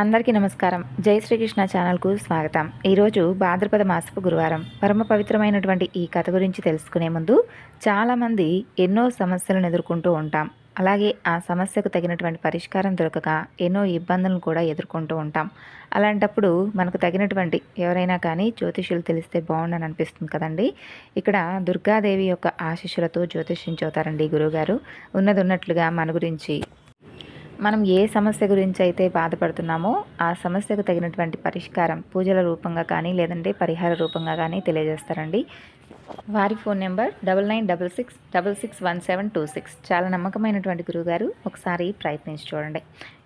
అందరికీ నమస్కారం. జై శ్రీకృష్ణ ఛానల్కు స్వాగతం. ఈరోజు భాద్రపద మాసపు గురువారం. పరమ పవిత్రమైనటువంటి ఈ కథ గురించి తెలుసుకునే ముందు చాలామంది ఎన్నో సమస్యలను ఎదుర్కొంటూ ఉంటాం. అలాగే ఆ సమస్యకు తగినటువంటి పరిష్కారం దొరకక ఎన్నో ఇబ్బందులను కూడా ఎదుర్కొంటూ ఉంటాం. అలాంటప్పుడు మనకు తగినటువంటి ఎవరైనా కానీ జ్యోతిష్యులు తెలిస్తే బాగుండని అనిపిస్తుంది కదండి. ఇక్కడ దుర్గాదేవి యొక్క ఆశీస్సులతో జ్యోతిష్యం చూతారండి గురువుగారు. ఉన్నది ఉన్నట్లుగా మన గురించి మనం ఏ సమస్య గురించి అయితే బాధపడుతున్నామో ఆ సమస్యకు తగినటువంటి పరిష్కారం పూజల రూపంగా కానీ లేదంటే పరిహార రూపంగా కానీ తెలియజేస్తారండి. వారి phone number double nine double six double six one seven two six. చాలా నమ్మకమైనటువంటి గురువుగారు ఒకసారి ప్రయత్నించి చూడండి.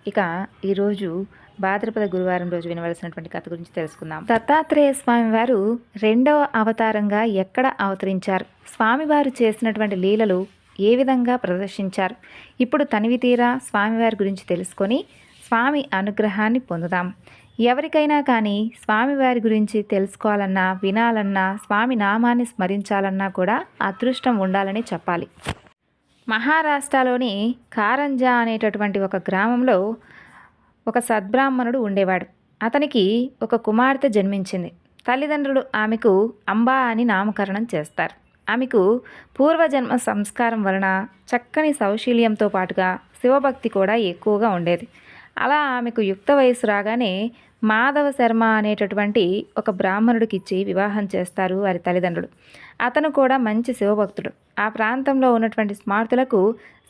ఇక ఈరోజు భాద్రపద గురువారం రోజు వినవలసినటువంటి కథ గురించి తెలుసుకుందాం. దత్తాత్రేయ స్వామి వారు రెండవ అవతారంగా ఎక్కడ అవతరించారు? స్వామివారు చేసినటువంటి లీలలు ఏ విధంగా ప్రదర్శించారు? ఇప్పుడు తనివి తీరా స్వామివారి గురించి తెలుసుకొని స్వామి అనుగ్రహాన్ని పొందుదాం. ఎవరికైనా కానీ స్వామివారి గురించి తెలుసుకోవాలన్నా వినాలన్నా స్వామి నామాన్ని స్మరించాలన్నా కూడా అదృష్టం ఉండాలని చెప్పాలి. మహారాష్ట్రలోని కారంజా అనేటటువంటి ఒక గ్రామంలో ఒక సద్బ్రాహ్మణుడు ఉండేవాడు. అతనికి ఒక కుమార్తె జన్మించింది. తల్లిదండ్రులు ఆమెకు అంబా అని నామకరణం చేస్తారు. ఆమెకు పూర్వజన్మ సంస్కారం వలన చక్కని సౌశీల్యంతో పాటుగా శివభక్తి కూడా ఎక్కువగా ఉండేది. అలా ఆమెకు యుక్త వయసు రాగానే మాధవ శర్మ అనేటటువంటి ఒక బ్రాహ్మణుడికి ఇచ్చి వివాహం చేస్తారు వారి తల్లిదండ్రులు. అతను కూడా మంచి శివభక్తుడు. ఆ ప్రాంతంలో ఉన్నటువంటి స్మార్తులకు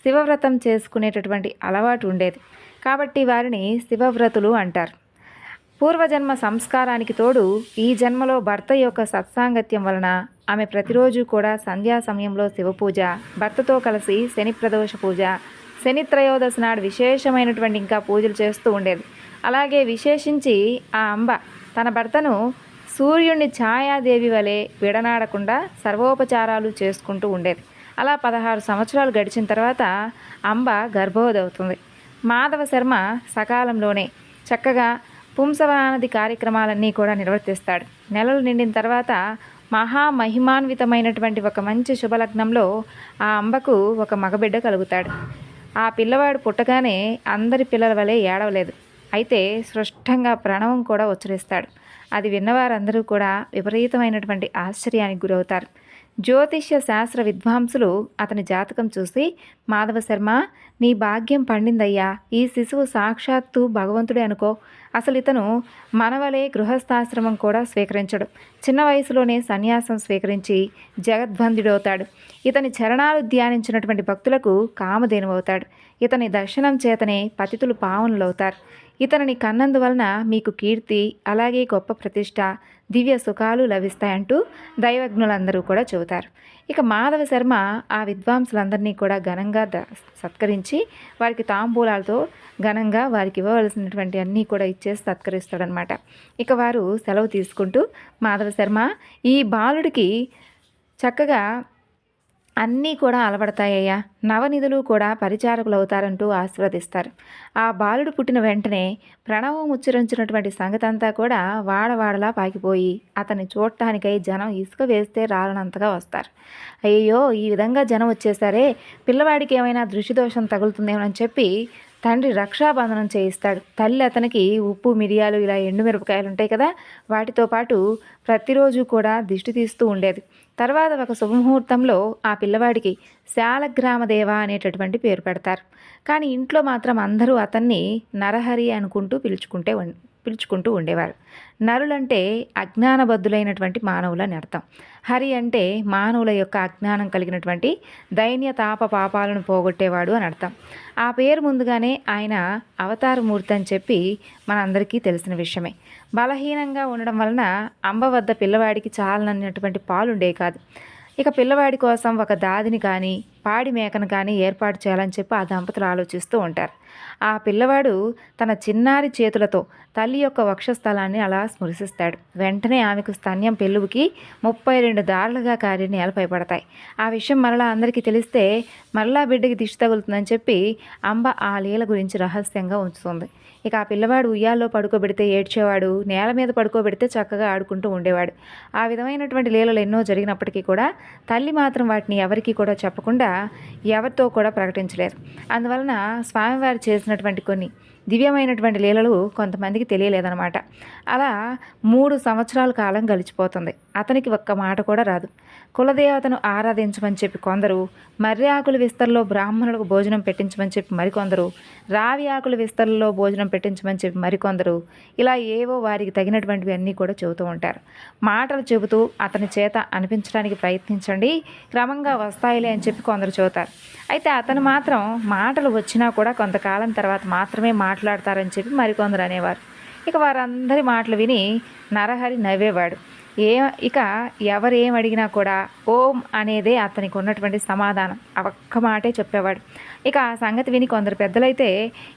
శివవ్రతం చేసుకునేటటువంటి అలవాటు ఉండేది. కాబట్టి వారిని శివవ్రతులు అంటారు. పూర్వజన్మ సంస్కారానికి తోడు ఈ జన్మలో భర్త యొక్క సత్సాంగత్యం వలన ఆమె ప్రతిరోజు కూడా సంధ్యా సమయంలో శివపూజ భర్తతో కలిసి శని ప్రదోష పూజ శని త్రయోదశి నాడు విశేషమైనటువంటి ఇంకా పూజలు చేస్తూ ఉండేది. అలాగే విశేషించి ఆ అంబ తన భర్తను సూర్యుని ఛాయాదేవి వలె విడనాడకుండా సర్వోపచారాలు చేసుకుంటూ ఉండేది. అలా పదహారు సంవత్సరాలు గడిచిన తర్వాత అంబ గర్భవతి మాధవ శర్మ సకాలంలోనే చక్కగా పుంసవనానది కార్యక్రమాలన్నీ కూడా నిర్వర్తిస్తాడు. నెలలు నిండిన తర్వాత మహామహిమాన్వితమైనటువంటి ఒక మంచి శుభలగ్నంలో ఆ అంబకు ఒక మగబిడ్డ కలుగుతాడు. ఆ పిల్లవాడు పుట్టగానే అందరి పిల్లల వలె ఏడవలేదు. అయితే స్పష్టంగా ప్రణవం కూడా ఉచ్చరిస్తాడు. అది విన్నవారందరూ కూడా విపరీతమైనటువంటి ఆశ్చర్యానికి గురవుతారు. జ్యోతిష్య శాస్త్ర విద్వాంసులు అతని జాతకం చూసి మాధవ శర్మ నీ భాగ్యం పండిందయ్యా. ఈ శిశువు సాక్షాత్తు భగవంతుడే అనుకో. అసలు ఇతను మనవలే గృహస్థాశ్రమం కూడా స్వీకరించడు. చిన్న వయసులోనే సన్యాసం స్వీకరించి జగద్బంధుడవుతాడు. ఇతని చరణాలు ధ్యానించినటువంటి భక్తులకు కామధేనువవుతాడు. ఇతని దర్శనం చేతనే పతితులు పావనులవుతారు. ఇతనిని కన్నందువలన మీకు కీర్తి అలాగే గొప్ప ప్రతిష్ట దివ్య సుఖాలు లభిస్తాయంటూ దైవజ్ఞులందరూ కూడా చెబుతారు. ఇక మాధవ శర్మ ఆ విద్వాంసులందరినీ కూడా ఘనంగా ద సత్కరించి వారికి తాంబూలాలతో ఘనంగా వారికి ఇవ్వవలసినటువంటి అన్నీ కూడా ఇచ్చేసి సత్కరిస్తాడనమాట ఇక వారు సెలవు తీసుకుంటూ మాధవ శర్మ ఈ బాలుడికి చక్కగా అన్నీ కూడా అలవడతాయ్యా. నవనిధులు కూడా పరిచారకులు అవుతారంటూ ఆశీర్వదిస్తారు. ఆ బాలుడు పుట్టిన వెంటనే ప్రణవం ఉచ్చరించినటువంటి సంగతంతా అంతా కూడా వాడవాడలా పాకిపోయి అతన్ని చూడటానికై జనం ఇసుక వేస్తే రాలనంతగా వస్తారు. అయ్యో ఈ విధంగా జనం వచ్చేసరే పిల్లవాడికి ఏమైనా దృష్టిదోషం అని చెప్పి తండ్రి రక్షాబంధనం చేయిస్తాడు. తల్లి అతనికి ఉప్పు మిరియాలు ఇలా ఎండుమిరపకాయలు ఉంటాయి కదా వాటితో పాటు ప్రతిరోజు కూడా దిష్టి తీస్తూ ఉండేది. తర్వాత ఒక శుభముహూర్తంలో ఆ పిల్లవాడికి శాలగ్రామదేవ అనేటటువంటి పేరు పెడతారు. కానీ ఇంట్లో మాత్రం అందరూ అతన్ని నరహరి అనుకుంటూ పిలుచుకుంటే పిలుచుకుంటూ ఉండేవారు. నరులంటే అజ్ఞానబద్ధులైనటువంటి మానవులని అర్థం. హరి అంటే మానవుల యొక్క అజ్ఞానం కలిగినటువంటి దైన్య తాప పాపాలను పోగొట్టేవాడు అని అర్థం. ఆ పేరు ముందుగానే ఆయన అవతారమూర్తి అని చెప్పి మనందరికీ తెలిసిన విషయమే. బలహీనంగా ఉండడం వలన అంబ వద్ద పిల్లవాడికి చాలనన్నటువంటి పాలుండే కాదు. ఇక పిల్లవాడి కోసం ఒక దాదిని కానీ పాడి మేకను కానీ ఏర్పాటు చేయాలని చెప్పి ఆ దంపతులు ఆలోచిస్తూ ఉంటారు. ఆ పిల్లవాడు తన చిన్నారి చేతులతో తల్లి యొక్క వక్షస్థలాన్ని అలా స్మృశిస్తాడు వెంటనే ఆమెకు స్తన్యం పెళ్ళుకి ముప్పై రెండు దారులుగా కారి నేలపై పడతాయి. ఆ విషయం మరలా అందరికీ తెలిస్తే మరలా బిడ్డకి దిష్టి తగులుతుందని చెప్పి అంబ ఆ లీల గురించి రహస్యంగా ఉంచుతుంది. ఇక ఆ పిల్లవాడు ఉయ్యాల్లో పడుకోబెడితే ఏడ్చేవాడు నేల మీద పడుకోబెడితే చక్కగా ఆడుకుంటూ ఉండేవాడు. ఆ విధమైనటువంటి లీలలు ఎన్నో జరిగినప్పటికీ కూడా తల్లి మాత్రం వాటిని ఎవరికీ కూడా చెప్పకుండా ఎవరితో కూడా ప్రకటించలేదు. అందువలన స్వామివారి చేసినటువంటి కొన్ని దివ్యమైనటువంటి లీలలు కొంతమందికి తెలియలేదన్నమాట. అలా మూడు సంవత్సరాల కాలం గడిచిపోతుంది. అతనికి ఒక్క మాట కూడా రాదు. కులదేవతను ఆరాధించమని చెప్పి కొందరు మర్రి ఆకుల విస్తరలో బ్రాహ్మణులకు భోజనం పెట్టించమని చెప్పి మరికొందరు రావి ఆకుల విస్తరలో భోజనం పెట్టించమని చెప్పి మరికొందరు ఇలా ఏవో వారికి తగినటువంటివి అన్నీ కూడా చెబుతూ ఉంటారు. మాటలు చెబుతూ అతని చేత అనిపించడానికి ప్రయత్నించండి క్రమంగా వస్తాయిలే అని చెప్పి కొందరు చెబుతారు. అయితే అతను మాత్రం మాటలు వచ్చినా కూడా కొంతకాలం తర్వాత మాత్రమే మా మాట్లాడతారని చెప్పి మరికొందరు అనేవారు. ఇక వారందరి మాటలు విని నరహరి నవ్వేవాడు. ఏ ఇక ఎవరేం అడిగినా కూడా ఓం అనేదే అతనికి ఉన్నటువంటి సమాధానం ఒక్క మాటే చెప్పేవాడు. ఇక ఆ సంగతి విని కొందరు పెద్దలైతే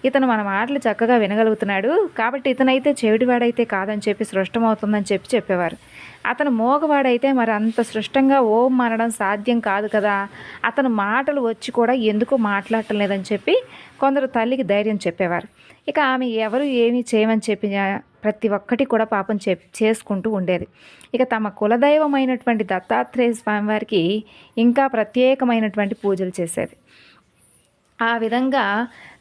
ఇతను మన మాటలు చక్కగా వినగలుగుతున్నాడు. కాబట్టి ఇతనైతే చెవిటివాడైతే కాదని చెప్పి సృష్టమవుతుందని చెప్పి చెప్పేవారు. అతను మోగవాడైతే మరి అంత సృష్టంగా ఓం అనడం సాధ్యం కాదు కదా. అతను మాటలు వచ్చి కూడా ఎందుకు మాట్లాడటం లేదని చెప్పి కొందరు తల్లికి ధైర్యం చెప్పేవారు. ఇక ఆమె ఎవరు ఏమి చేయమని చెప్పిన ప్రతి ఒక్కటి కూడా పాపం చె చేసుకుంటూ ఉండేది. ఇక తమ కులదైవమైనటువంటి దత్తాత్రేయ స్వామివారికి ఇంకా ప్రత్యేకమైనటువంటి పూజలు చేసేది. ఆ విధంగా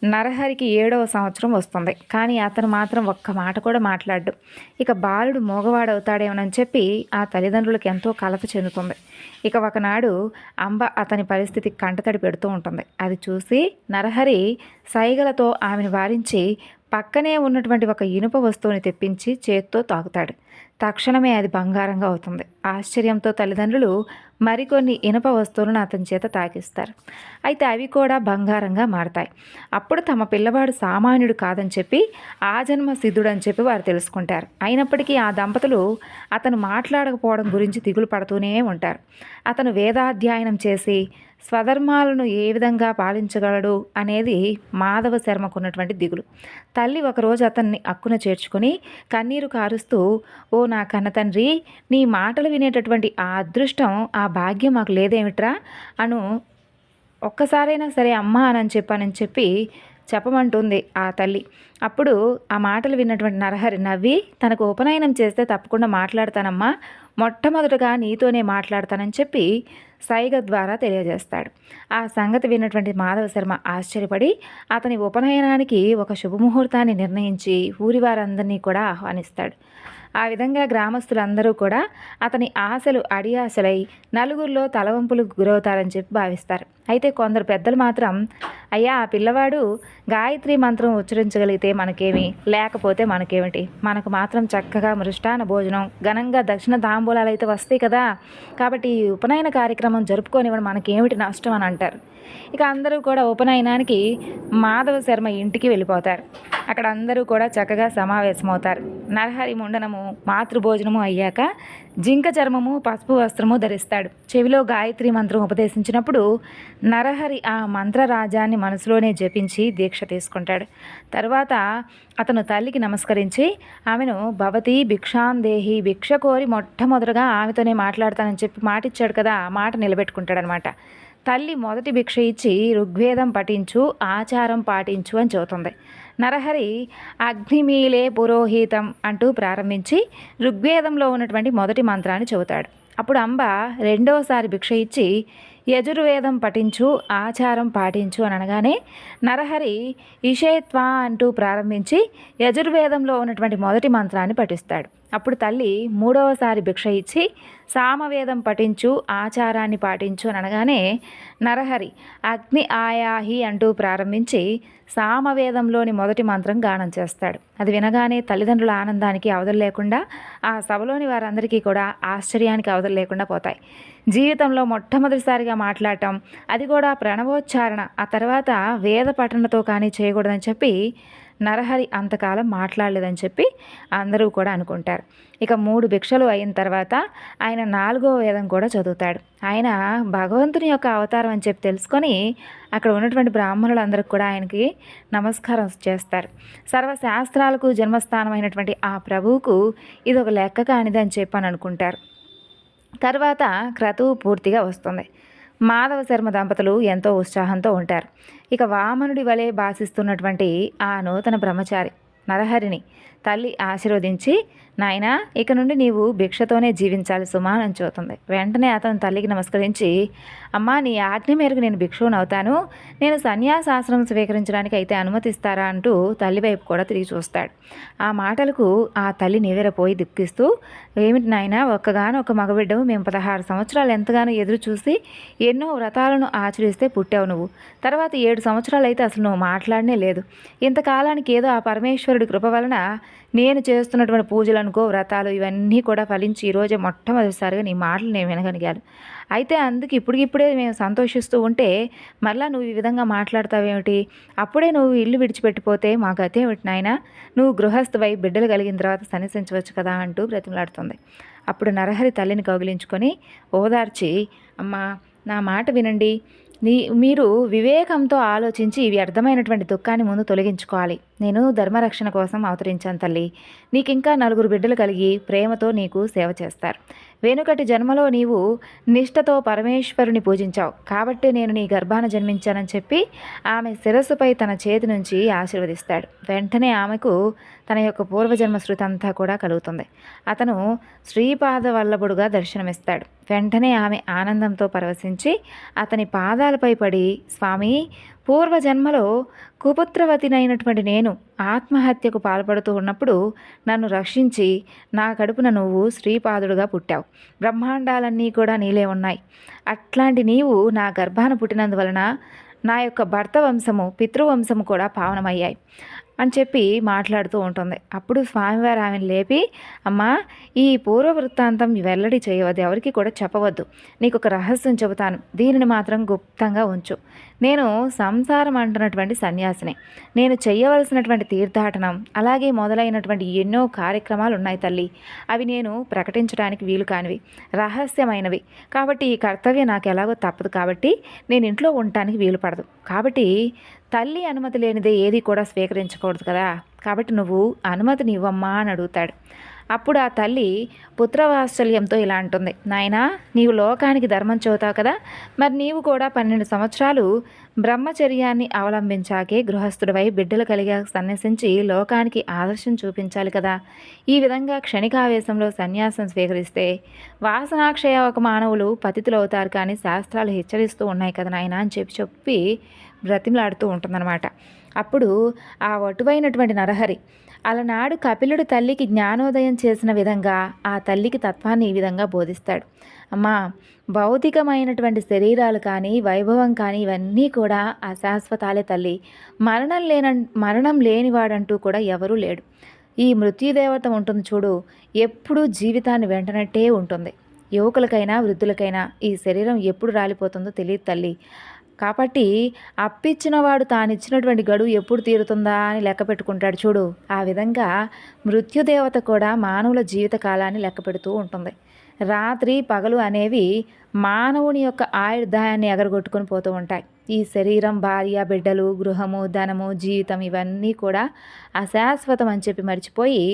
నరహరికి ఏడవ సంవత్సరం వస్తుంది. కానీ అతను మాత్రం ఒక్క మాట కూడా మాట్లాడు ఇక బాలుడు మోగవాడవుతాడేమోనని చెప్పి ఆ తల్లిదండ్రులకు ఎంతో కలత చెందుతుంది. ఇక ఒకనాడు అంబ అతని పరిస్థితి కంటతడి పెడుతూ ఉంటుంది. అది చూసి నరహరి సైగలతో ఆమెను వారించి పక్కనే ఉన్నటువంటి ఒక ఇనుప వస్తువుని తెప్పించి చేత్తో తాకుతాడు. తక్షణమే అది బంగారంగా అవుతుంది. ఆశ్చర్యంతో తల్లిదండ్రులు మరికొన్ని ఇనుప వస్తువులను అతని చేత తాకిస్తారు. అయితే అవి కూడా బంగారంగా మారతాయి. అప్పుడు తమ పిల్లవాడు సామాన్యుడు కాదని చెప్పి ఆ జన్మ సిద్ధుడు అని చెప్పి వారు తెలుసుకుంటారు. అయినప్పటికీ ఆ దంపతులు అతను మాట్లాడకపోవడం గురించి దిగులు పడుతూనే ఉంటారు. అతను వేదాధ్యయనం చేసి స్వధర్మాలను ఏ విధంగా పాలించగలడు అనేది మాధవ శర్మకు ఉన్నటువంటి దిగులు. తల్లి ఒకరోజు అతన్ని అక్కున చేర్చుకొని కన్నీరు కారుస్తూ ఓ నా కన్న తండ్రి నీ మాటలు వినేటటువంటి ఆ అదృష్టం ఆ భాగ్యం మాకు లేదేమిట్రా? అను ఒక్కసారైనా సరే అమ్మా అని చెప్పానని చెప్పి చెప్పమంటుంది ఆ తల్లి. అప్పుడు ఆ మాటలు విన్నటువంటి నరహరి నవ్వి తనకు ఉపనయనం చేస్తే తప్పకుండా మాట్లాడతానమ్మా. మొట్టమొదటగా నీతోనే మాట్లాడతానని చెప్పి సైగ ద్వారా తెలియజేస్తాడు. ఆ సంగతి విన్నటువంటి మాధవ శర్మ ఆశ్చర్యపడి అతని ఉపనయనానికి ఒక శుభముహూర్తాన్ని నిర్ణయించి ఊరి వారందరినీ కూడా ఆహ్వానిస్తాడు. ఆ విధంగా గ్రామస్తులందరూ కూడా అతని ఆశలు అడి ఆశలై నలుగురిలో తలవంపులకు గురవుతారని చెప్పి భావిస్తారు. అయితే కొందరు పెద్దలు మాత్రం అయ్యా ఆ పిల్లవాడు గాయత్రి మంత్రం ఉచ్చరించగలిగితే మనకేమి? లేకపోతే మనకేమిటి? మనకు మాత్రం చక్కగా మృష్టాన భోజనం ఘనంగా దక్షిణ తాంబూలాలు అయితే వస్తాయి కదా. కాబట్టి ఈ ఉపనయన కార్యక్రమం జరుపుకోనివ్వడం మనకేమిటి నష్టం అని అంటారు. ఇక అందరూ కూడా ఉపనయనానికి మాధవ శర్మ ఇంటికి వెళ్ళిపోతారు. అక్కడ అందరూ కూడా చక్కగా సమావేశమవుతారు. నరహరి ముండనము మాతృభోజనము అయ్యాక జింక చర్మము పసుపు వస్త్రము ధరిస్తాడు. చెవిలో గాయత్రి మంత్రం ఉపదేశించినప్పుడు నరహరి ఆ మంత్రరాజాన్ని మనసులోనే జపించి దీక్ష తీసుకుంటాడు. తర్వాత అతను తల్లికి నమస్కరించి ఆమెను భవతి భిక్షాందేహి భిక్ష కోరి మొట్టమొదటగా ఆమెతోనే మాట్లాడతానని చెప్పి మాట ఇచ్చాడు కదా ఆ మాట నిలబెట్టుకుంటాడనమాట. తల్లి మొదటి భిక్ష ఇచ్చి ఋగ్వేదం పఠించు ఆచారం పాటించు అని చెబుతుంది. నరహరి అగ్నిమీలే పురోహితం అంటూ ప్రారంభించి ఋగ్వేదంలో ఉన్నటువంటి మొదటి మంత్రాన్ని చెబుతాడు. అప్పుడు అంబ రెండవసారి భిక్ష ఇచ్చి యజుర్వేదం పఠించు ఆచారం పాటించు అని అనగానే నరహరి ఇషేత్వ అంటూ ప్రారంభించి యజుర్వేదంలో ఉన్నటువంటి మొదటి మంత్రాన్ని పఠిస్తాడు. అప్పుడు తల్లి మూడవసారి భిక్ష ఇచ్చి సామవేదం పఠించు ఆచారాన్ని పాటించు అని అనగానే నరహరి అగ్ని ఆయాహి అంటూ ప్రారంభించి సామవేదంలోని మొదటి మంత్రం గానం చేస్తాడు. అది వినగానే తల్లిదండ్రుల ఆనందానికి అవధులు లేకుండా ఆ సభలోని వారందరికీ కూడా ఆశ్చర్యానికి అవధులు లేకుండా పోతాయి. జీవితంలో మొట్టమొదటిసారిగా మాట్లాడటం. అది కూడా ప్రణవోచ్చారణ. ఆ తర్వాత వేద పఠనతో కానీ చేయకూడదని చెప్పి నరహరి అంతకాలం మాట్లాడలేదని చెప్పి అందరూ కూడా అనుకుంటారు. ఇక మూడు భిక్షలు అయిన తర్వాత ఆయన నాలుగో వేదం కూడా చదువుతాడు. ఆయన భగవంతుని యొక్క అవతారం అని చెప్పి తెలుసుకొని అక్కడ ఉన్నటువంటి బ్రాహ్మణులందరికీ కూడా ఆయనకి నమస్కారం చేస్తారు. సర్వశాస్త్రాలకు జన్మస్థానమైనటువంటి ఆ ప్రభువుకు ఇది ఒక లెక్క కానిది అని అనుకుంటారు. తర్వాత క్రతువు పూర్తిగా వస్తుంది. మాధవ శర్మ దంపతులు ఎంతో ఉత్సాహంతో ఉంటారు. ఇక వామనుడి వలె భాషిస్తున్నటువంటి ఆ నూతన బ్రహ్మచారి నరహరిని తల్లి ఆశీర్వదించి నాయనా ఇక నుండి నీవు భిక్షతోనే జీవించాలి సుమా అని చూతుంది వెంటనే అతను తల్లికి నమస్కరించి అమ్మా నీ ఆజ్ఞ మేరకు నేను భిక్షువుని అవుతాను. నేను సన్యాసాశ్రమం స్వీకరించడానికి అయితే అనుమతిస్తారా? అంటూ తల్లి వైపు కూడా తిరిగి చూస్తాడు. ఆ మాటలకు ఆ తల్లి నివేరపోయి దిక్కిస్తూ ఏమిటి నాయన ఒక్కగాను ఒక మగబిడ్డవు మేము పదహారు సంవత్సరాలు ఎంతగానో ఎదురు చూసి ఎన్నో వ్రతాలను ఆచరిస్తే పుట్టావు నువ్వు. తర్వాత ఏడు సంవత్సరాలు అయితే అసలు నువ్వు మాట్లాడనే లేదు. ఇంతకాలానికి ఏదో ఆ పరమేశ్వరుడి కృప వలన నేను చేస్తున్నటువంటి పూజలు అనుకో వ్రతాలు ఇవన్నీ కూడా ఫలించి ఈరోజే మొట్టమొదటిసారిగా నీ మాటలు నేను వినగలిగాను. అయితే అందుకు ఇప్పటికిప్పుడే మేము సంతోషిస్తూ ఉంటే మరలా నువ్వు ఈ విధంగా మాట్లాడతావేమిటి? అప్పుడే నువ్వు ఇల్లు విడిచిపెట్టిపోతే మా గతేమిటి నాయన? నువ్వు గృహస్థవై బిడ్డలు కలిగిన తర్వాత సన్నిసించవచ్చు కదా అంటూ బ్రతిమలాడుతుంది. అప్పుడు నరహరి తల్లిని కౌగిలించుకొని ఓదార్చి అమ్మా నా మాట వినండి. మీరు వివేకంతో ఆలోచించి ఇవి అర్థమైనటువంటి దుఃఖాన్ని ముందు తొలగించుకోవాలి. నేను ధర్మరక్షణ కోసం అవతరించాను తల్లి. నీకు ఇంకా నలుగురు బిడ్డలు కలిగి ప్రేమతో నీకు సేవ చేస్తారు. వెనుకటి జన్మలో నీవు నిష్ఠతో పరమేశ్వరుని పూజించావు. కాబట్టి నేను నీ గర్భాన జన్మించానని చెప్పి ఆమె శిరస్సుపై తన చేతి నుంచి ఆశీర్వదిస్తాడు. వెంటనే ఆమెకు తన యొక్క పూర్వజన్మ శృతి అంతా కూడా కలుగుతుంది. అతను శ్రీపాద వల్లభుడుగా దర్శనమిస్తాడు. వెంటనే ఆమె ఆనందంతో పరవశించి అతని పాదాలపై పడి స్వామి పూర్వజన్మలో కుపుత్రవతినైనటువంటి నేను ఆత్మహత్యకు పాల్పడుతూ ఉన్నప్పుడు నన్ను రక్షించి నా కడుపున నువ్వు శ్రీపాదుడుగా పుట్టావు. బ్రహ్మాండాలన్నీ కూడా నీలే ఉన్నాయి. అట్లాంటి నీవు నా గర్భాన పుట్టినందువలన నా యొక్క భర్త వంశము పితృవంశము కూడా పావనమయ్యాయి. అని చెప్పి మాట్లాడుతూ ఉంటుంది. అప్పుడు స్వామివారు ఆమెను లేపి అమ్మా ఈ పూర్వ వృత్తాంతం వెల్లడి చేయవద్దు ఎవరికి కూడా చెప్పవద్దు. నీకు ఒక రహస్యం చెబుతాను. దీనిని మాత్రం గుప్తంగా ఉంచు. నేను సంసారం అంటున్నటువంటి సన్యాసిని. నేను చేయవలసినటువంటి తీర్థాటనం అలాగే మొదలైనటువంటి ఎన్నో కార్యక్రమాలు ఉన్నాయి తల్లి. అవి నేను ప్రకటించడానికి వీలు కానివి. రహస్యమైనవి. కాబట్టి ఈ కర్తవ్యం నాకు ఎలాగో తప్పదు. కాబట్టి నేను ఇంట్లో ఉండటానికి వీలు పడదు కాబట్టి తల్లి అనుమతి లేనిదే ఏది కూడా స్వీకరించకూడదు కదా. కాబట్టి నువ్వు అనుమతిని ఇవ్వమ్మా అని అడుగుతాడు. అప్పుడు ఆ తల్లి పుత్రవాత్సల్యంతో ఇలా అంటుంది. నాయనా నీవు లోకానికి ధర్మం చదువుతావు కదా. మరి నీవు కూడా పన్నెండు సంవత్సరాలు బ్రహ్మచర్యాన్ని అవలంబించాకే గృహస్థుడివై బిడ్డలు కలిగా సన్యసించి లోకానికి ఆదర్శం చూపించాలి కదా. ఈ విధంగా క్షణికావేశంలో సన్యాసం స్వీకరిస్తే వాసనాక్షయ ఒక మానవులు పతితులు అవుతారు కానీ శాస్త్రాలు హెచ్చరిస్తూ ఉన్నాయి కదా నాయన అని చెప్పి చెప్పి బ్రతిమలాడుతూ ఉంటుందన్నమాట. అప్పుడు ఆ వటువైనటువంటి నరహరి అలనాడు కపిలుడు తల్లికి జ్ఞానోదయం చేసిన విధంగా ఆ తల్లికి తత్వాన్ని ఈ విధంగా బోధిస్తాడు. అమ్మా భౌతికమైనటువంటి శరీరాలు కానీ వైభవం కానీ ఇవన్నీ కూడా అశాశ్వతాలే తల్లి. మరణం లేన మరణం లేనివాడంటూ కూడా ఎవరూ లేడు. ఈ మృత్యుదేవత ఉంటుంది చూడు ఎప్పుడూ జీవితాన్ని వెంటనట్టే ఉంటుంది. యువకులకైనా వృద్ధులకైనా ఈ శరీరం ఎప్పుడు రాలిపోతుందో తెలియదు తల్లి. కాబట్టి అప్పిచ్చినవాడు తానిచ్చినటువంటి గడువు ఎప్పుడు తీరుతుందా అని లెక్క పెట్టుకుంటాడు చూడు. ఆ విధంగా మృత్యుదేవత కూడా మానవుల జీవిత కాలాన్ని లెక్క పెడుతూ ఉంటుంది. రాత్రి పగలు అనేవి మానవుని యొక్క ఆయుర్దాయాన్ని ఎగరగొట్టుకుని పోతూ ఉంటాయి. ఈ శరీరం భార్య బిడ్డలు గృహము ధనము జీవితం ఇవన్నీ కూడా అశాశ్వతం అని చెప్పి మర్చిపోయి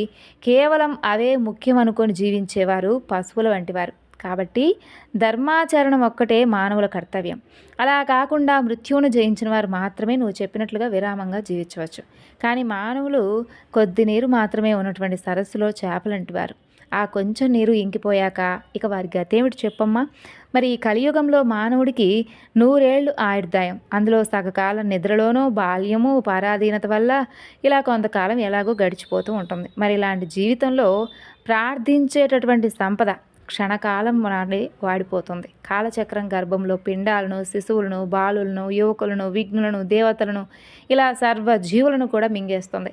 కేవలం అవే ముఖ్యం అనుకొని జీవించేవారు పశువుల వంటివారు కాబట్టి ధర్మాచరణం ఒక్కటే మానవుల కర్తవ్యం. అలా కాకుండా మృత్యువును జయించిన వారు మాత్రమే నువ్వు చెప్పినట్లుగా విరామంగా జీవించవచ్చు. కానీ మానవులు కొద్ది నీరు మాత్రమే ఉన్నటువంటి సరస్సులో చేపలంటి వారు. ఆ కొంచెం నీరు ఇంకిపోయాక ఇక వారి గతేమిటి చెప్పమ్మా? మరి ఈ కలియుగంలో మానవుడికి నూరేళ్ళు ఆయుర్దాయం. అందులో సగకాలం నిద్రలోనూ బాల్యము పరాధీనత వల్ల ఇలా కొంతకాలం ఎలాగో గడిచిపోతూ ఉంటుంది. మరి ఇలాంటి జీవితంలో ప్రార్థించేటటువంటి సంపద క్షణకాలం నాడి వాడిపోతుంది. కాలచక్రం గర్భంలో పిండాలను శిశువులను బాలులను యువకులను విఘ్నులను దేవతలను ఇలా సర్వ జీవులను కూడా మింగేస్తుంది.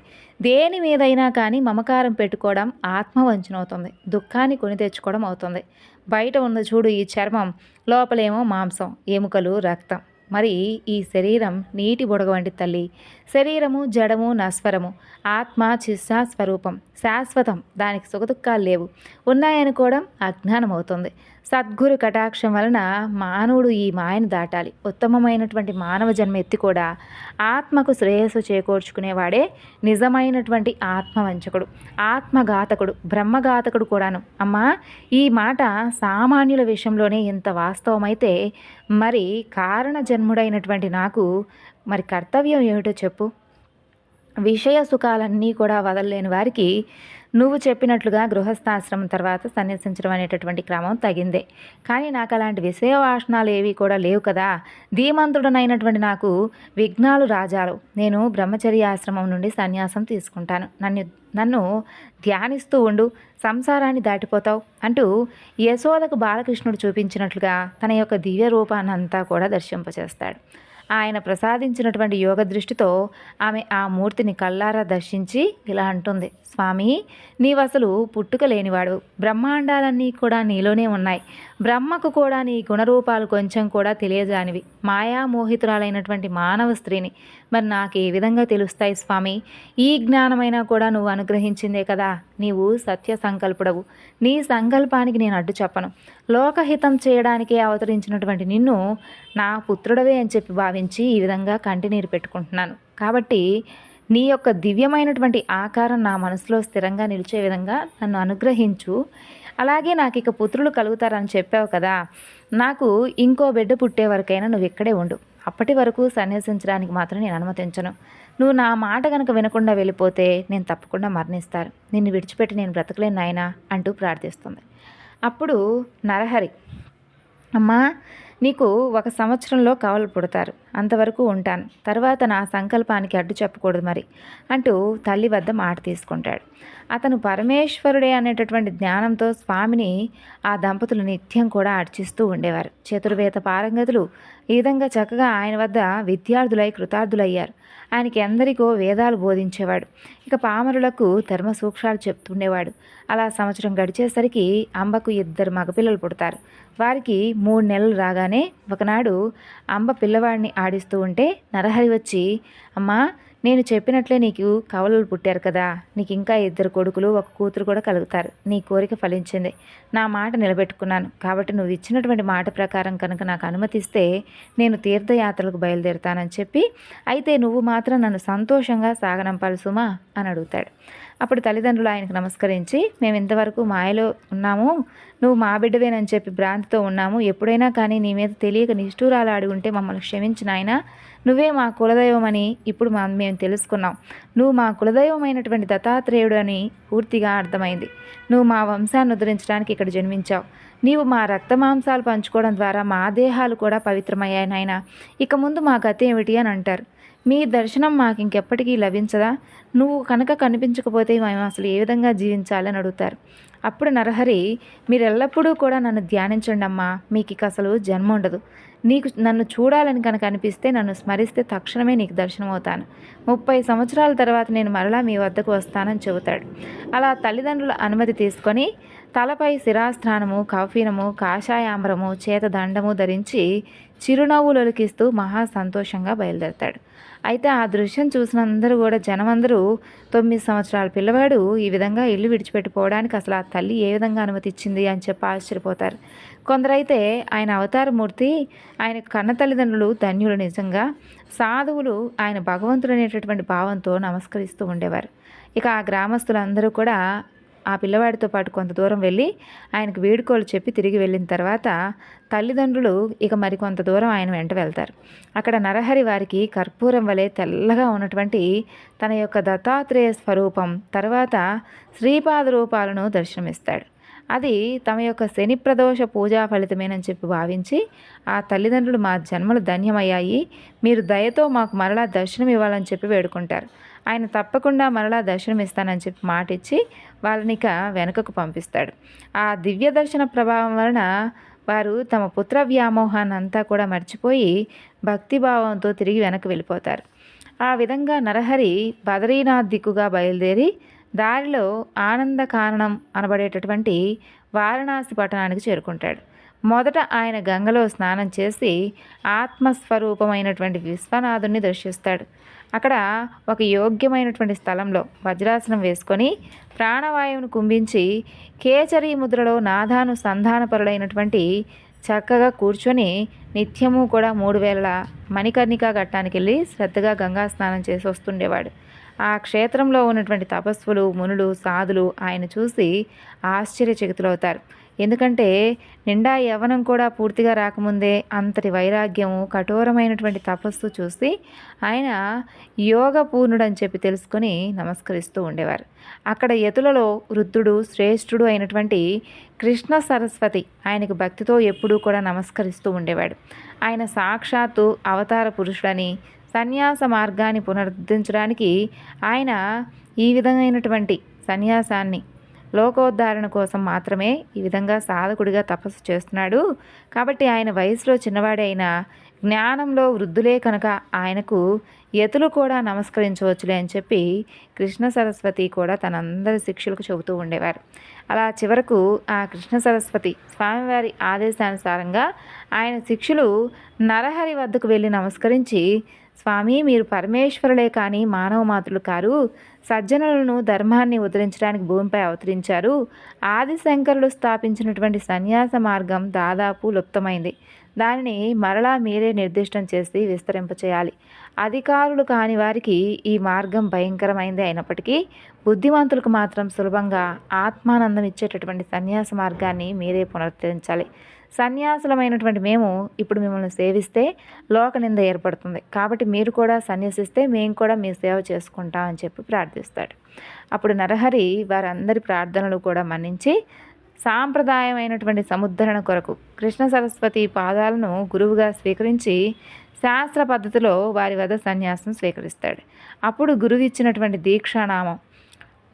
దేని మీదైనా కానీ మమకారం పెట్టుకోవడం ఆత్మవంచన అవుతుంది దుఃఖాన్ని కొని తెచ్చుకోవడం అవుతుంది. బయట ఉన్న చూడు ఈ చర్మం లోపలేమో మాంసం ఎముకలు రక్తం. మరి ఈ శరీరం నీటి బుడగ వంటి తల్లి. శరీరము జడము నస్వరము ఆత్మ చిస్సా స్వరూపం. శాశ్వతం. దానికి సుఖదుఖాలు లేవు. ఉన్నాయనుకోవడం అజ్ఞానం అవుతుంది సద్గురు కటాక్షం వలన మానవుడు ఈ మాయను దాటాలి. ఉత్తమమైనటువంటి మానవ జన్మ ఎత్తి కూడా ఆత్మకు శ్రేయస్సు చేకూర్చుకునేవాడే నిజమైనటువంటి ఆత్మవంచకుడు ఆత్మఘాతకుడు బ్రహ్మఘాతకుడు కూడాను. అమ్మా ఈ మాట సామాన్యుల విషయంలోనే ఇంత వాస్తవమైతే మరి కారణ జన్ముడైనటువంటి నాకు మరి కర్తవ్యం ఏమిటో చెప్పు. విషయ సుఖాలన్నీ కూడా వదలలేని వారికి నువ్వు చెప్పినట్లుగా గృహస్థాశ్రమం తర్వాత సన్యసించడం అనేటటువంటి క్రమం తగిందే. కానీ నాకు అలాంటి విషయ వాసనాలు ఏవి కూడా లేవు కదా. ధీమంతుడనైనటువంటి నాకు విఘ్నాలు రాజాలు. నేను బ్రహ్మచర్య ఆశ్రమం నుండి సన్యాసం తీసుకుంటాను. నన్ను నన్ను ధ్యానిస్తూ ఉండు. సంసారాన్ని దాటిపోతావు అంటూ యశోదకు బాలకృష్ణుడు చూపించినట్లుగా తన యొక్క దివ్య రూపాన్నంతా కూడా దర్శింపచేస్తాడు. ఆయన ప్రసాదించినటువంటి యోగ దృష్టితో ఆమె ఆ మూర్తిని కళ్ళారా దర్శించి ఇలా అంటుంది స్వామి నీవసలు పుట్టుక లేనివాడు. బ్రహ్మాండాలన్నీ కూడా నీలోనే ఉన్నాయి. బ్రహ్మకు కూడా నీ గుణరూపాలు కొంచెం కూడా తెలియజానివి. మాయామోహితురాలైనటువంటి మానవ స్త్రీని మరి నాకు ఏ విధంగా తెలుస్తాయి స్వామి. ఈ జ్ఞానమైనా కూడా నువ్వు అనుగ్రహించిందే కదా. నీవు సత్య సంకల్పుడవు నీ సంకల్పానికి నేను అడ్డు చెప్పను. లోకహితం చేయడానికే అవతరించినటువంటి నిన్ను నా పుత్రుడవే అని చెప్పి భావించి ఈ విధంగా కంటినీరు పెట్టుకుంటున్నాను. కాబట్టి నీ యొక్క దివ్యమైనటువంటి ఆకారం నా మనసులో స్థిరంగా నిలిచే విధంగా నన్ను అనుగ్రహించు. అలాగే నాకు ఇక పుత్రులు కలుగుతారని చెప్పావు కదా నాకు ఇంకో బిడ్డ పుట్టే వరకైనా నువ్వు ఇక్కడే ఉండు. అప్పటి వరకు సన్యాసించడానికి మాత్రం నేను అనుమతించను. నువ్వు నా మాట కనుక వినకుండా వెళ్ళిపోతే నేను తప్పకుండా మరణిస్తాను. నిన్ను విడిచిపెట్టి నేను బ్రతకలేను నాయనా అంటూ ప్రార్థిస్తుంది. అప్పుడు నరహరి అమ్మా నీకు ఒక సంవత్సరంలో కవలు పుడతారు. అంతవరకు ఉంటాను. తర్వాత నా సంకల్పానికి అడ్డు చెప్పకూడదు మరి అంటూ తల్లి వద్ద మాట తీసుకుంటాడు. అతను పరమేశ్వరుడే అనేటటువంటి జ్ఞానంతో స్వామిని ఆ దంపతులు నిత్యం కూడా అర్చిస్తూ ఉండేవారు. చతుర్వేద పారంగతులు ఈ విధంగా చక్కగా ఆయన వద్ద విద్యార్థులై కృతార్థులయ్యారు. ఆయనకి ఎందరికో వేదాలు బోధించేవాడు. ఇక పామరులకు ధర్మ సూక్ష్మాలు చెప్తుండేవాడు. అలా సంవత్సరం గడిచేసరికి అంబకు ఇద్దరు మగపిల్లలు పుడతారు. వారికి మూడు నెలలు రాగానే ఒకనాడు అంబ పిల్లవాడిని ఆడిస్తూ ఉంటే నరహరి వచ్చి అమ్మా నేను చెప్పినట్లే నీకు కవలలు పుట్టారు కదా నీకు ఇంకా ఇద్దరు కొడుకులు ఒక కూతురు కూడా కలుగుతారు. నీ కోరిక ఫలించింది. నా మాట నిలబెట్టుకున్నాను. కాబట్టి నువ్వు ఇచ్చినటువంటి మాట ప్రకారం కనుక నాకు అనుమతిస్తే నేను తీర్థయాత్రలకు బయలుదేరుతానని చెప్పి అయితే నువ్వు మాత్రం నన్ను సంతోషంగా సాగనంపాలి సుమా అని అడుగుతాడు. అప్పుడు తల్లిదండ్రులు ఆయనకు నమస్కరించి మేము ఇంతవరకు మాయలో ఉన్నాము. నువ్వు మా బిడ్డవేనని చెప్పి భ్రాంతితో ఉన్నాము. ఎప్పుడైనా కానీ నీ మీద తెలియక నిష్ఠూరాలు ఆడి ఉంటే మమ్మల్ని క్షమించిన ఆయన నువ్వే మా కులదైవం అని ఇప్పుడు మా మేము తెలుసుకున్నాం. నువ్వు మా కులదైవమైనటువంటి దత్తాత్రేయుడు అని పూర్తిగా అర్థమైంది. నువ్వు మా వంశాన్ని ఉద్ధరించడానికి ఇక్కడ జన్మించావు. నీవు మా రక్త మాంసాలు పంచుకోవడం ద్వారా మా దేహాలు కూడా పవిత్రమయ్యాయి నాయన. ఇక ముందు మా గతి ఏమిటి అని అంటారు. మీ దర్శనం మాకు ఇంకెప్పటికీ లభించదా? నువ్వు కనుక కనిపించకపోతే మేము అసలు ఏ విధంగా జీవించాలని అడుగుతారు. అప్పుడు నరహరి మీరు ఎల్లప్పుడూ కూడా నన్ను ధ్యానించండి అమ్మా మీకు ఇక అసలు జన్మ ఉండదు నీకు నన్ను చూడాలని కనుక అనిపిస్తే నన్ను స్మరిస్తే తక్షణమే నీకు దర్శనం అవుతాను ముప్పై సంవత్సరాల తర్వాత నేను మరలా మీ వద్దకు వస్తానని చెబుతాడు. అలా తల్లిదండ్రుల అనుమతి తీసుకొని తలపై శిరాస్త్రానము కఫీనము కాషాయాంబరము చేత దండము ధరించి చిరునవ్వులొలికిస్తూ మహా సంతోషంగా బయలుదేరతాడు. అయితే ఆ దృశ్యం చూసిన అందరూ కూడా జనమందరూ తొమ్మిది సంవత్సరాల పిల్లవాడు ఈ విధంగా ఇల్లు విడిచిపెట్టిపోవడానికి అసలు ఆ తల్లి ఏ విధంగా అనుమతి ఇచ్చింది అని చెప్పి ఆశ్చర్యపోతారు. కొందరైతే ఆయన అవతారమూర్తి ఆయన కన్న తల్లిదండ్రులు ధన్యులు నిజంగా సాధువులు ఆయన భగవంతుడు అనేటటువంటి భావంతో నమస్కరిస్తూ ఉండేవారు. ఇక ఆ గ్రామస్తులందరూ కూడా ఆ పిల్లవాడితో పాటు కొంత దూరం వెళ్ళి ఆయనకు వేడుకోలు చెప్పి తిరిగి వెళ్ళిన తర్వాత తల్లిదండ్రులు ఇక మరికొంత దూరం ఆయన వెంట వెళ్తారు. అక్కడ నరహరి వారికి కర్పూరం వలె తెల్లగా ఉన్నటువంటి తన యొక్క దత్తాత్రేయ స్వరూపం తర్వాత శ్రీపాద రూపాలను దర్శనమిస్తాడు. అది తమ యొక్క శని ప్రదోష పూజా ఫలితమేనని చెప్పి భావించి ఆ తల్లిదండ్రులు మా జన్మలు ధన్యమయ్యాయి మీరు దయతో మాకు మరలా దర్శనం ఇవ్వాలని చెప్పి వేడుకుంటారు. ఆయన తప్పకుండా మరలా దర్శనం ఇస్తానని చెప్పి మాట ఇచ్చి వాళ్ళని ఇక వెనుకకు పంపిస్తాడు. ఆ దివ్య దర్శన ప్రభావం వలన వారు తమ పుత్ర వ్యామోహాన్ని అంతా కూడా మర్చిపోయి భక్తిభావంతో తిరిగి వెనక్కి వెళ్ళిపోతారు. ఆ విధంగా నరహరి బదరీనాథ్ దిక్కుగా బయలుదేరి దారిలో ఆనంద కారణం అనబడేటటువంటి వారణాసి పట్టణానికి చేరుకుంటాడు. మొదట ఆయన గంగలో స్నానం చేసి ఆత్మస్వరూపమైనటువంటి విశ్వనాథుణ్ణి దర్శిస్తాడు. అక్కడ ఒక యోగ్యమైనటువంటి స్థలంలో వజ్రాసనం వేసుకొని ప్రాణవాయువును కుంభించి కేచరి ముద్రలో నాదాను సంధానపరులైనటువంటి చక్కగా కూర్చొని నిత్యము కూడా మూడు వేల మణికర్ణిక ఘట్టానికి వెళ్ళి శ్రద్ధగా గంగా స్నానం చేసి వస్తుండేవాడు. ఆ క్షేత్రంలో ఉన్నటువంటి తపస్సులు మునులు సాధులు ఆయన చూసి ఆశ్చర్యచకితులవుతారు. ఎందుకంటే నిండా యవ్వనం కూడా పూర్తిగా రాకముందే అంతటి వైరాగ్యము కఠోరమైనటువంటి తపస్సు చూసి ఆయన యోగ పూర్ణుడు అని చెప్పి తెలుసుకొని నమస్కరిస్తూ ఉండేవారు. అక్కడ యతులలో వృద్ధుడు శ్రేష్ఠుడు అయినటువంటి కృష్ణ సరస్వతి ఆయనకు భక్తితో ఎప్పుడూ కూడా నమస్కరిస్తూ ఉండేవాడు. ఆయన సాక్షాత్తు అవతార పురుషుడని సన్యాస మార్గాన్ని పునరుద్ధరించడానికి ఆయన ఈ విధమైనటువంటి సన్యాసాన్ని లోకోద్ధారణ కోసం మాత్రమే ఈ విధంగా సాధకుడిగా తపస్సు చేస్తున్నాడు. కాబట్టి ఆయన వయసులో చిన్నవాడైనా జ్ఞానంలో వృద్ధులే కనుక ఆయనకు యతులు కూడా నమస్కరించవచ్చులే అని చెప్పి కృష్ణ సరస్వతి కూడా తనందరి శిక్షులకు చెబుతూ ఉండేవారు. అలా చివరకు ఆ కృష్ణ సరస్వతి స్వామివారి ఆదేశానుసారంగా ఆయన శిక్షులు నరహరి వద్దకు వెళ్ళి నమస్కరించి స్వామి మీరు పరమేశ్వరులే కానీ మానవ మాతృలు కారు. సజ్జనులను ధర్మాన్ని ఉద్ధరించడానికి భూమిపై అవతరించారు. ఆదిశంకరులు స్థాపించినటువంటి సన్యాస మార్గం దాదాపు లుప్తమైంది. దానిని మరలా మీరే నిర్దిష్టం చేసి విస్తరింపచేయాలి. అధికారులు కాని వారికి ఈ మార్గం భయంకరమైంది అయినప్పటికీ బుద్ధిమంతులకు మాత్రం సులభంగా ఆత్మానందం ఇచ్చేటటువంటి సన్యాస మార్గాన్ని మీరే పునరుద్ధరించాలి. సన్యాసులమైనటువంటి మేము ఇప్పుడు మిమ్మల్ని సేవిస్తే లోక నింద ఏర్పడుతుంది. కాబట్టి మీరు కూడా సన్యసిస్తే మేము కూడా మీ సేవ చేసుకుంటాం అని చెప్పి ప్రార్థిస్తాడు. అప్పుడు నరహరి వారందరి ప్రార్థనలు కూడా మన్నించి సాంప్రదాయమైనటువంటి సముద్ధరణ కొరకు కృష్ణ సరస్వతి పాదాలను గురువుగా స్వీకరించి శాస్త్ర పద్ధతిలో వారి వద్ద సన్యాసం స్వీకరిస్తాడు. అప్పుడు గురువు ఇచ్చినటువంటి దీక్షానామం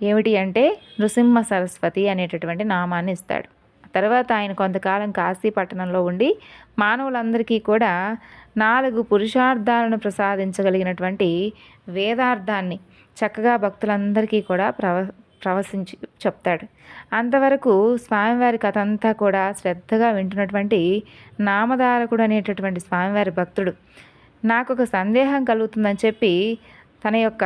ఏమిటి అంటే నృసింహ సరస్వతి అనేటటువంటి నామాన్ని ఇస్తాడు. తర్వాత ఆయన కొంతకాలం కాశీ పట్టణంలో ఉండి మానవులందరికీ కూడా నాలుగు పురుషార్థాలను ప్రసాదించగలిగినటువంటి వేదార్థాన్ని చక్కగా భక్తులందరికీ కూడా ప్రవ ప్రవశించి చెప్తాడు. అంతవరకు స్వామివారి కథ అంతా కూడా శ్రద్ధగా వింటున్నటువంటి నామధారకుడు అనేటటువంటి స్వామివారి భక్తుడు. నాకు ఒక సందేహం కలుగుతుందని చెప్పి తన యొక్క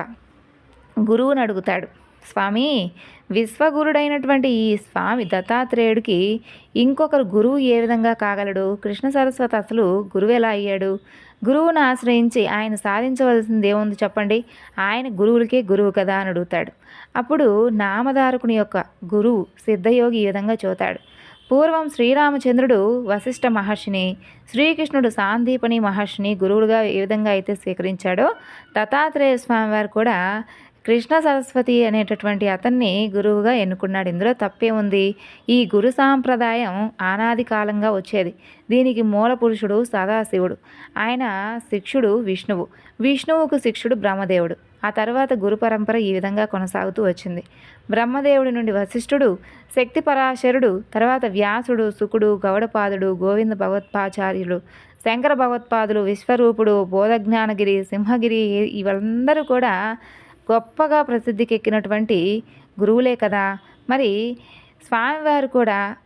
గురువుని అడుగుతాడు. స్వామి విశ్వగురుడైనటువంటి ఈ స్వామి దత్తాత్రేయుడికి ఇంకొకరు గురువు ఏ విధంగా కాగలడు? కృష్ణ సరస్వతి అసలు గురువు ఎలా అయ్యాడు? గురువును ఆశ్రయించి ఆయన సాధించవలసింది ఏముంది చెప్పండి? ఆయన గురువులకే గురువు కదా అని అడుగుతాడు. అప్పుడు నామధారకుని యొక్క గురువు సిద్ధయోగి ఈ విధంగా చూతాడు. పూర్వం శ్రీరామచంద్రుడు వశిష్ఠ మహర్షిని శ్రీకృష్ణుడు సాందీపని మహర్షిని గురువులుగా ఏ విధంగా అయితే స్వీకరించాడో దత్తాత్రేయ స్వామివారు కూడా కృష్ణ సరస్వతి అనేటటువంటి అతన్ని గురువుగా ఎన్నుకున్నాడు. ఇందులో తప్పే ఉంది ఈ గురు సాంప్రదాయం ఆనాది కాలంగా వచ్చేది. దీనికి మూల పురుషుడు సదాశివుడు. ఆయన శిక్షుడు విష్ణువు. విష్ణువుకు శిక్షుడు బ్రహ్మదేవుడు. ఆ తర్వాత గురు పరంపర ఈ విధంగా కొనసాగుతూ వచ్చింది. బ్రహ్మదేవుడి నుండి వశిష్ఠుడు శక్తి పరాశరుడు తర్వాత వ్యాసుడు సుకుడు గౌడపాదుడు గోవింద భగవత్పాచార్యులు శంకర భగవత్పాదులు విశ్వరూపుడు బోధజ్ఞానగిరి సింహగిరి వీళ్ళందరూ కూడా గొప్పగా ప్రసిద్ధికెక్కినటువంటి గురువులే కదా. మరి స్వామివారు కూడా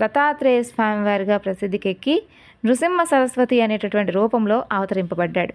దత్తాత్రేయ స్వామివారిగా ప్రసిద్ధికెక్కి నృసింహ సరస్వతి అనేటటువంటి రూపంలో అవతరింపబడ్డాడు.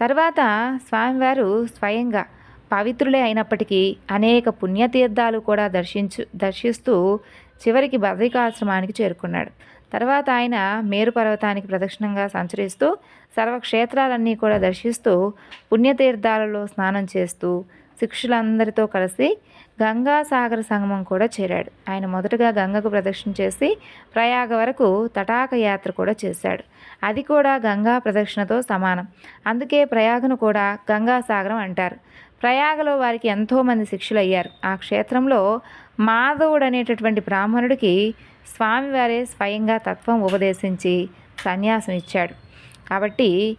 తర్వాత స్వామివారు స్వయంగా పవిత్రులే అయినప్పటికీ అనేక పుణ్యతీర్థాలు కూడా దర్శించు దర్శిస్తూ చివరికి బద్రికాశ్రమానికి చేరుకున్నాడు. తర్వాత ఆయన మేరు పర్వతానికి ప్రదక్షిణంగా సంచరిస్తూ సర్వక్షేత్రాలన్నీ కూడా దర్శిస్తూ పుణ్యతీర్థాలలో స్నానం చేస్తూ శిక్షులందరితో కలిసి గంగాసాగర సంగమం కూడా చేరాడు. ఆయన మొదటగా గంగకు ప్రదక్షిణ చేసి ప్రయాగ వరకు తటాక యాత్ర కూడా చేశాడు. అది కూడా గంగా ప్రదక్షిణతో సమానం. అందుకే ప్రయాగను కూడా గంగాసాగరం అంటారు. ప్రయాగలో వారికి ఎంతోమంది శిక్షులు అయ్యారు ఆ క్షేత్రంలో మాధవుడు అనేటటువంటి బ్రాహ్మణుడికి స్వామివారే స్వయంగా తత్వం ఉపదేశించి సన్యాసం ఇచ్చాడు. కాబట్టి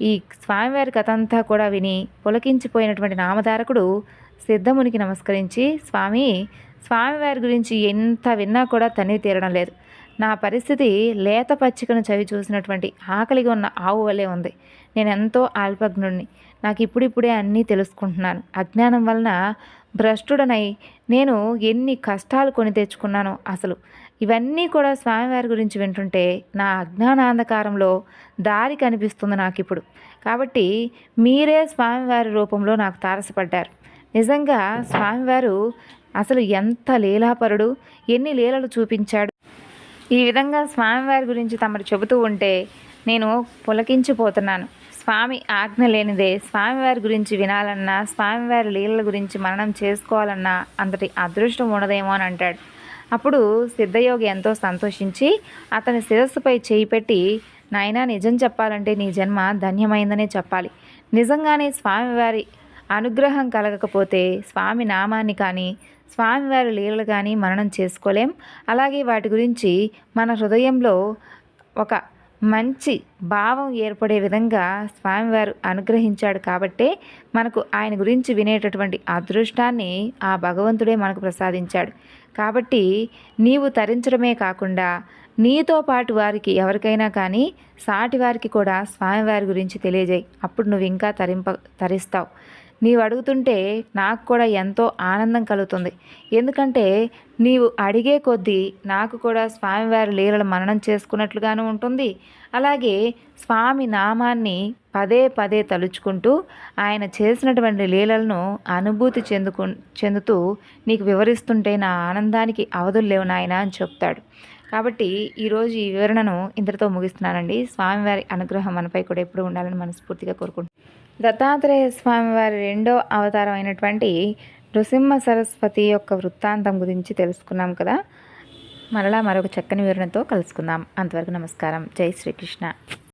ఈ స్వామివారి కథ అంతా కూడా విని పులకించిపోయినటువంటి నామధారకుడు సిద్ధమునికి నమస్కరించి స్వామి స్వామివారి గురించి ఎంత విన్నా కూడా తనివి తీరడం లేదు. నా పరిస్థితి లేత పచ్చికను చవి చూసినటువంటి ఆకలిగా ఉన్న ఆవు వలె ఉంది. నేను ఎంతో అల్పజ్ఞుడిని నాకు ఇప్పుడిప్పుడే అన్నీ తెలుసుకుంటున్నాను. అజ్ఞానం వలన భ్రష్టుడనై నేను ఎన్ని కష్టాలు కొని తెచ్చుకున్నానో అసలు ఇవన్నీ కూడా స్వామివారి గురించి వింటుంటే నా అజ్ఞానాంధకారంలో దారి కనిపిస్తుంది నాకు ఇప్పుడు కాబట్టి మీరే స్వామివారి రూపంలో నాకు తారసపడ్డారు. నిజంగా స్వామివారు అసలు ఎంత లీలాపరుడు ఎన్ని లీలలు చూపించాడు. ఈ విధంగా స్వామివారి గురించి తమరు చెబుతూ ఉంటే నేను పులకించిపోతున్నాను. స్వామి ఆజ్ఞ లేనిదే స్వామివారి గురించి వినాలన్నా స్వామివారి లీలల గురించి మననం చేసుకోవాలన్నా అంతటి అదృష్టం ఉండదేమో అని అంటాడు. అప్పుడు సిద్ధయోగి ఎంతో సంతోషించి అతని శిరస్సుపై చేయి పెట్టి నాయన నిజం చెప్పాలంటే నీ జన్మ ధన్యమైందనే చెప్పాలి. నిజంగానే స్వామివారి అనుగ్రహం కలగకపోతే స్వామి నామాన్ని కానీ స్వామివారి లీలలు కానీ మననం చేసుకోలేం. అలాగే వాటి గురించి మన హృదయంలో ఒక మంచి భావం ఏర్పడే విధంగా స్వామివారు అనుగ్రహించాడు కాబట్టే మనకు ఆయన గురించి వినేటటువంటి అదృష్టాన్ని ఆ భగవంతుడే మనకు ప్రసాదించాడు. కాబట్టి నీవు తరించడమే కాకుండా నీతో పాటు వారికి ఎవరికైనా కానీ సాటి వారికి కూడా స్వామివారి గురించి తెలియజేయి. అప్పుడు నువ్వు ఇంకా తరింప తరిస్తావు. నీవు అడుగుతుంటే నాకు కూడా ఎంతో ఆనందం కలుగుతుంది. ఎందుకంటే నీవు అడిగే కొద్దీ నాకు కూడా స్వామివారి లీలలు మననం చేసుకున్నట్లుగాను ఉంటుంది. అలాగే స్వామి నామాన్ని పదే పదే తలుచుకుంటూ ఆయన చేసినటువంటి లీలలను అనుభూతి చెందుకు చెందుతూ నీకు వివరిస్తుంటే నా ఆనందానికి అవధులు లేవు నాయన అని చెప్తాడు. కాబట్టి ఈరోజు ఈ వివరణను ఇంతటితో ముగిస్తున్నానండి. స్వామివారి అనుగ్రహం మనపై కూడా ఎప్పుడు ఉండాలని మనస్ఫూర్తిగా కోరుకుంటున్నాను. దత్తాత్రేయ స్వామివారి రెండో అవతారం అయినటువంటి నృసింహ సరస్వతి యొక్క వృత్తాంతం గురించి తెలుసుకున్నాం కదా. మరలా మరొక చక్కని వివరణతో కలుసుకుందాం. అంతవరకు నమస్కారం. జై శ్రీకృష్ణ.